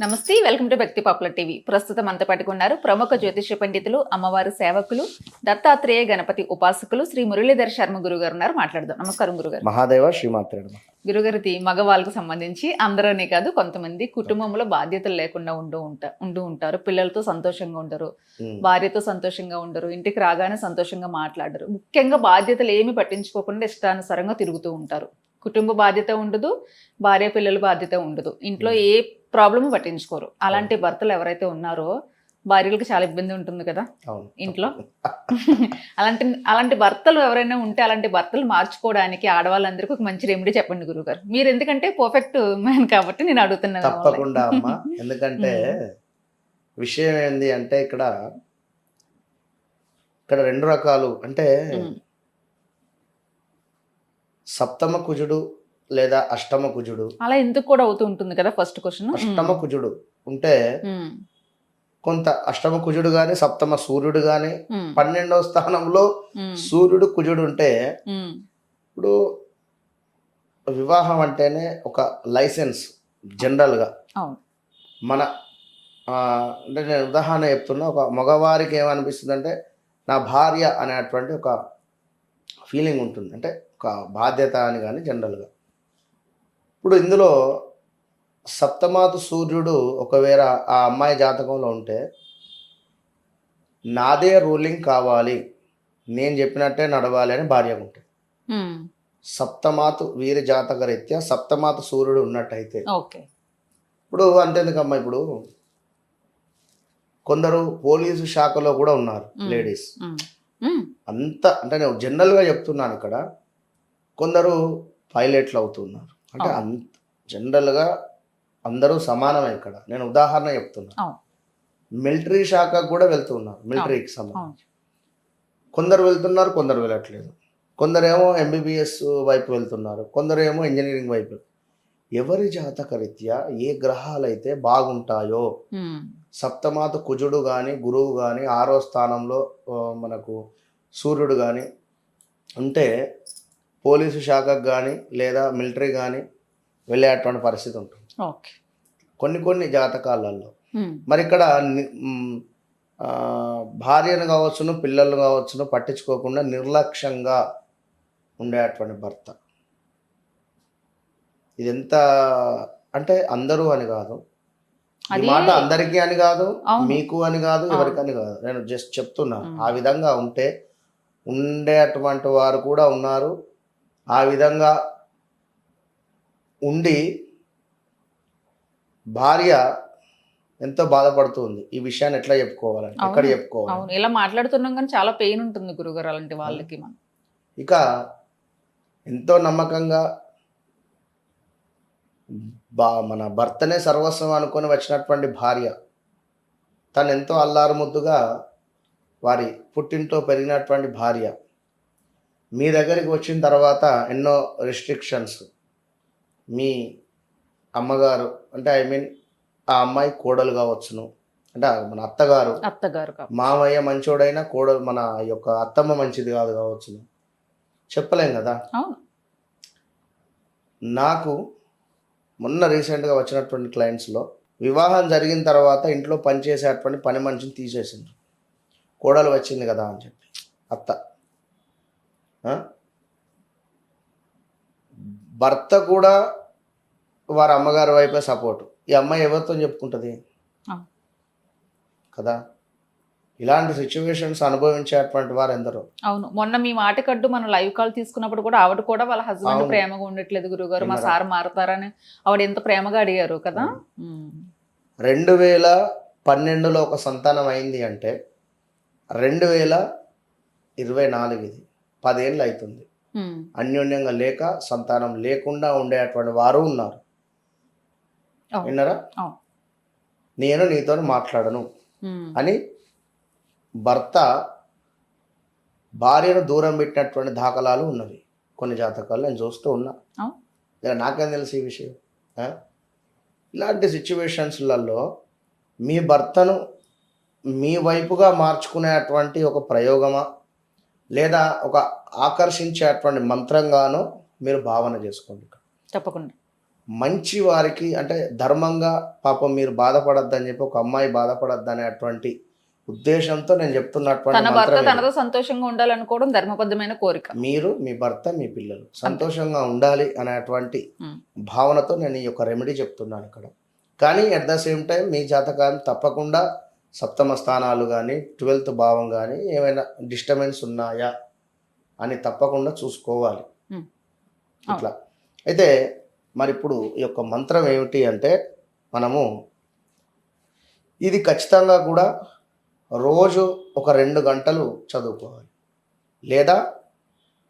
నమస్తే welcome to వ్యక్తి popular TV. ప్రస్తుతం అంత పట్టుకున్నారు ప్రముఖ జ్యోతిష పండితులు అమ్మవారి సేవకులు దత్తాత్రేయ గణపతి ఉపాసకులు శ్రీ మురళీధర్ శర్మ గురుగారు ఉన్నారు. మాట్లాడదాం. నమస్కారం గురుగారు. మహాదేవ శ్రీమాత్రేడు గురుగారిది మగవాళ్ళకు సంబంధించి అందరూనే కాదు కొంతమంది కుటుంబంలో బాధ్యతలు లేకుండా ఉంటూ ఉంటా ఉంటూ ఉంటారు. పిల్లలతో సంతోషంగా ఉండరు భార్యతో సంతోషంగా ఉండరు ఇంటికి రాగానే సంతోషంగా మాట్లాడరు. ముఖ్యంగా బాధ్యతలు ఏమి పట్టించుకోకుండా ఇష్టానుసారంగా తిరుగుతూ ఉంటారు. కుటుంబ బాధ్యత ఉండదు భార్య పిల్లల బాధ్యత ఉండదు. ఇంట్లో ఏ ప్రాబ్లమ్ పట్టించుకోరు. అలాంటి భర్తలు ఎవరైతే ఉన్నారో భార్యలకు చాలా ఇబ్బంది ఉంటుంది కదా? ఇంట్లో? అలాంటి అలాంటి భర్తలు ఎవరైనా ఉంటే అలాంటి భర్తలు మార్చుకోవడానికి ఆడవాళ్ళందరికీ ఒక మంచి రెమెడీ చెప్పండి గురుగారు మీరు ఎందుకంటే పర్ఫెక్ట్ మ్యాన్ కాబట్టి నేను అడుగుతున్నాను. తప్పకుండా అమ్మా. ఎందుకంటే విషయం ఏంది అంటే ఇక్కడ ఇక్కడ రెండు రకాలు. అంటే సప్తమ కుజుడు లేదా అష్టమ కుజుడు. అలా ఎందుకు కూడా అవుతూ ఉంటుంది కదా ఫస్ట్ క్వశ్చన్ అష్టమ కుజుడు ఉంటే కొంత అష్టమ కుజుడు గాని సప్తమ సూర్యుడు గాని పన్నెండవ స్థానంలో సూర్యుడు కుజుడు ఉంటే ఇప్పుడు వివాహం అంటేనే ఒక లైసెన్స్ జనరల్గా. మన అంటే నేను ఉదాహరణ చెప్తున్నా ఒక మగవారికి ఏమనిపిస్తుంది అంటే నా భార్య అనేటువంటి ఒక ఫీలింగ్ ఉంటుంది. అంటే ఒక బాధ్యత అని కానీ జనరల్గా ఇప్పుడు ఇందులో సప్తమాతు సూర్యుడు ఒకవేళ ఆ అమ్మాయి జాతకంలో ఉంటే నాదే రూలింగ్ కావాలి నేను చెప్పినట్టే నడవాలి అని భార్యకు ఉంటుంది. సప్తమాతు వీరి జాతక రీత్యా సప్తమాతు సూర్యుడు ఉన్నట్టయితే. ఓకే. ఇప్పుడు అంతేందుకమ్మా ఇప్పుడు? కొందరు పోలీసు శాఖలో కూడా ఉన్నారు. లేడీస్. అంత అంటే నేను జనరల్గా చెప్తున్నాను ఇక్కడ. కొందరు పైలట్లు అవుతున్నారు. అంటే. అంత జనరల్గా అందరూ సమానమే ఇక్కడ. నేను ఉదాహరణ చెప్తున్నా. మిలిటరీ శాఖకు కూడా వెళ్తున్నారు. మిలిటరీకి సంబంధించి. కొందరు వెళ్తున్నారు కొందరు వెళ్ళట్లేదు. కొందరేమో ఎంబీబీఎస్ వైపు వెళ్తున్నారు. కొందరేమో ఇంజనీరింగ్ వైపు. ఎవరి జాతక రీత్యా ఏ గ్రహాలైతే బాగుంటాయో సప్తమాత కుజుడు కానీ గురువు కానీ ఆరో స్థానంలో మనకు సూర్యుడు కానీ ఉంటే పోలీసు శాఖకు కానీ లేదా మిలిటరీ కానీ వెళ్ళేటువంటి పరిస్థితి ఉంటుంది. ఓకే. కొన్ని కొన్ని జాతకాలలో మరి ఇక్కడ భార్యను కావచ్చును పిల్లలు కావచ్చును పట్టించుకోకుండా నిర్లక్ష్యంగా ఉండేటువంటి భర్త. ఇది ఎంత అంటే అందరూ అని కాదు. ఈ మాట అందరికీ అని కాదు. మీకు అని కాదు. ఎవరికని కాదు. నేను జస్ట్ చెప్తున్నాను. ఆ విధంగా ఉంటే ఉండేటువంటి వారు కూడా ఉన్నారు. ఆ విధంగా ఉండి భార్య ఎంతో బాధపడుతుంది. ఈ విషయాన్ని ఎట్లా చెప్పుకోవాలని? ఎక్కడ. చెప్పుకోవాలి అవును. ఇలా మాట్లాడుతున్నాం కానీ చాలా పెయిన్ ఉంటుంది గురుగారు అలాంటి వాళ్ళకి మనం. ఇక ఎంతో నమ్మకంగా బా మన భర్తనే సర్వస్వం అనుకొని వచ్చినటువంటి భార్య తను ఎంతో అల్లారు ముద్దుగా వారి పుట్టింట్లో పెరిగినటువంటి భార్య. మీ దగ్గరికి వచ్చిన తర్వాత ఎన్నో రెస్ట్రిక్షన్స్ మీ అమ్మగారు అంటే ఐ మీన్ ఆ అమ్మాయి కోడలు కావచ్చును. అంటే మన అత్తగారు. అత్తగారు మామయ్య మంచోడైనా కోడలు మన యొక్క అత్తమ్మ మంచిది కాదు కావచ్చును. చెప్పలేం కదా? నాకు మొన్న రీసెంట్గా వచ్చినటువంటి క్లయింట్స్లో వివాహం జరిగిన తర్వాత ఇంట్లో పనిచేసేటువంటి పని మనిషిని తీసేసిండ్రు. కోడలు వచ్చింది కదా అని చెప్పి. అత్త? భర్త కూడా వారి అమ్మగారి వైపే సపోర్ట్ ఈ అమ్మాయి ఎవరితో చెప్పుకుంటుంది. కదా? ఇలాంటి సిచ్యువేషన్స్ అనుభవించేటువంటి వారు ఎందరో. అవును. మొన్న మీ మాటకడ్డు మనం లైవ్ కాల్ తీసుకున్నప్పుడు కూడా ఆవిడ కూడా వాళ్ళ హస్బెండ్. ప్రేమగా ఉండట్లేదు గురుగారు మా? సార్ మారతారని ఆవిడ ఎంత ప్రేమగా అడిగారు కదా? రెండు వేల పన్నెండులో ఒక సంతానం అయింది అంటే రెండు వేల ఇరవై నాలుగు ఇది పదేళ్ళు అవుతుంది అన్యోన్యంగా లేక సంతానం లేకుండా ఉండేటువంటి వారు ఉన్నారు. విన్నారా. నేను నీతో మాట్లాడను అని భర్త భార్యను దూరం పెట్టినటువంటి దాఖలాలు ఉన్నవి. కొన్ని జాతకాలు నేను చూస్తూ ఉన్నా. నాకేం తెలుసు ఈ విషయం? ఇలాంటి సిచ్యువేషన్స్లలో మీ భర్తను మీ వైపుగా మార్చుకునేటువంటి ఒక ప్రయోగమా? లేదా ఒక ఆకర్షించేటువంటి మంత్రంగానో మీరు భావన చేసుకోండి తప్పకుండా. మంచి వారికి అంటే ధర్మంగా పాపం మీరు బాధపడద్దని చెప్పి ఒక అమ్మాయి బాధపడద్దు అనేటువంటి ఉద్దేశంతో నేను చెప్తున్నటువంటి. తనతో సంతోషంగా ఉండాలనుకోవడం ధర్మబద్ధమైన కోరిక. మీరు మీ భర్త మీ పిల్లలు సంతోషంగా ఉండాలి అనేటువంటి. భావనతో నేను ఈ యొక్క రెమెడీ చెప్తున్నాను ఇక్కడ. కానీ అట్ ద సేమ్ టైం మీ జాతకాన్ని తప్పకుండా సప్తమ స్థానాలు కానీ ట్వెల్త్ భావం కానీ ఏమైనా డిస్టర్బెన్స్ ఉన్నాయా అని తప్పకుండా చూసుకోవాలి. ఇట్లా. అయితే మరి ఇప్పుడు ఈ యొక్క మంత్రం ఏమిటి అంటే మనము ఇది ఖచ్చితంగా కూడా రోజు ఒక రెండు గంటలు చదువుకోవాలి. లేదా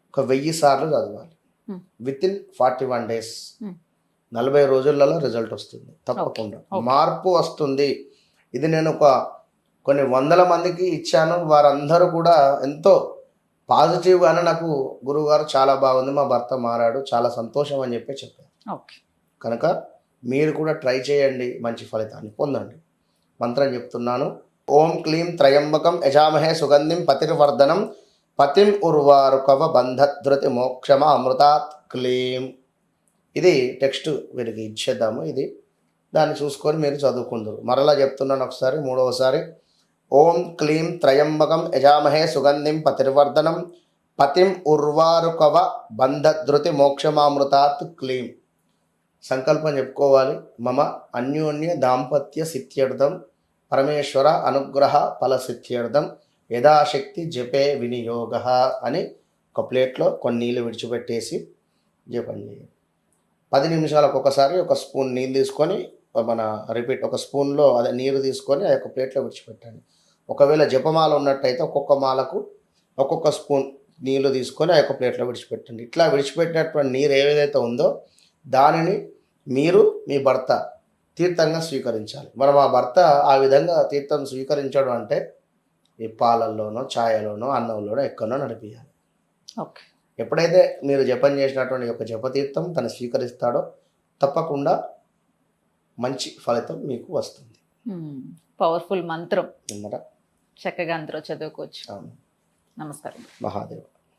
ఒక వెయ్యి సార్లు చదవాలి. With in forty one days. నలభై రోజులలో రిజల్ట్ వస్తుంది. తప్పకుండా. మార్పు వస్తుంది. ఇది నేను ఒక కొన్ని వందల మందికి ఇచ్చాను. వారందరూ కూడా ఎంతో పాజిటివ్గానే నాకు గురువుగారు చాలా బాగుంది మా భర్త మారాడు చాలా సంతోషం అని చెప్పి చెప్పారు. ఓకే. కనుక మీరు కూడా ట్రై చేయండి మంచి ఫలితాన్ని పొందండి. మంత్రం చెప్తున్నాను ఓం క్లీం త్రయంబకం యజామహే సుగంధిం పతిర్వర్ధనం పతిం ఉర్వారుకవ బంధధృతి మోక్షమ అమృతాత్ క్లీం. ఇది టెక్స్ట్ వీరికి ఇచ్చేద్దాము ఇది దాన్ని చూసుకొని మీరు చదువుకుందరు. మరలా చెప్తున్నాను ఒకసారి మూడవసారి. ఓం క్లీం త్రయంబకం యజామహే సుగంధిం పతిర్వర్ధనం పతిం ఉర్వారుకవ బంధధృతి మోక్షమామృతాత్ క్లీం. సంకల్పం చెప్పుకోవాలి. మమ అన్యోన్య దాంపత్య సిత్యర్థం పరమేశ్వర అనుగ్రహ ఫల సిత్యర్థం యథాశక్తి జపే వినియోగ అని ఒక ప్లేట్లో కొన్ని నీళ్ళు విడిచిపెట్టేసి జపం చేయాలి పది నిమిషాలకు ఒకసారి ఒక స్పూన్ నీళ్ళు తీసుకొని మన రిపీట్ ఒక స్పూన్లో అదే నీరు తీసుకొని ఆ యొక్క ప్లేట్లో విడిచిపెట్టండి. ఒకవేళ జపమాల ఉన్నట్టయితే ఒక్కొక్క మాలకు ఒక్కొక్క స్పూన్ నీళ్ళు తీసుకొని ఆ యొక్క ప్లేట్లో విడిచిపెట్టండి. ఇట్లా విడిచిపెట్టినటువంటి నీరు ఏదైతే ఉందో దానిని మీరు మీ భర్త తీర్థంగా స్వీకరించాలి. మనం ఆ భర్త ఆ విధంగా తీర్థం స్వీకరించడం అంటే ఈ పాలల్లోనో ఛాయలోనో అన్నంలోనో ఎక్కడనో నడిపించాలి ఓకే. ఎప్పుడైతే మీరు జపం చేసినటువంటి యొక్క జపతీర్థం తను స్వీకరిస్తాడో తప్పకుండా మంచి ఫలితం మీకు వస్తుంది. పవర్ఫుల్ మంత్రం. చక్కగా అందరూ చదువుకోవచ్చు. నమస్కారం. మహాదేవ్.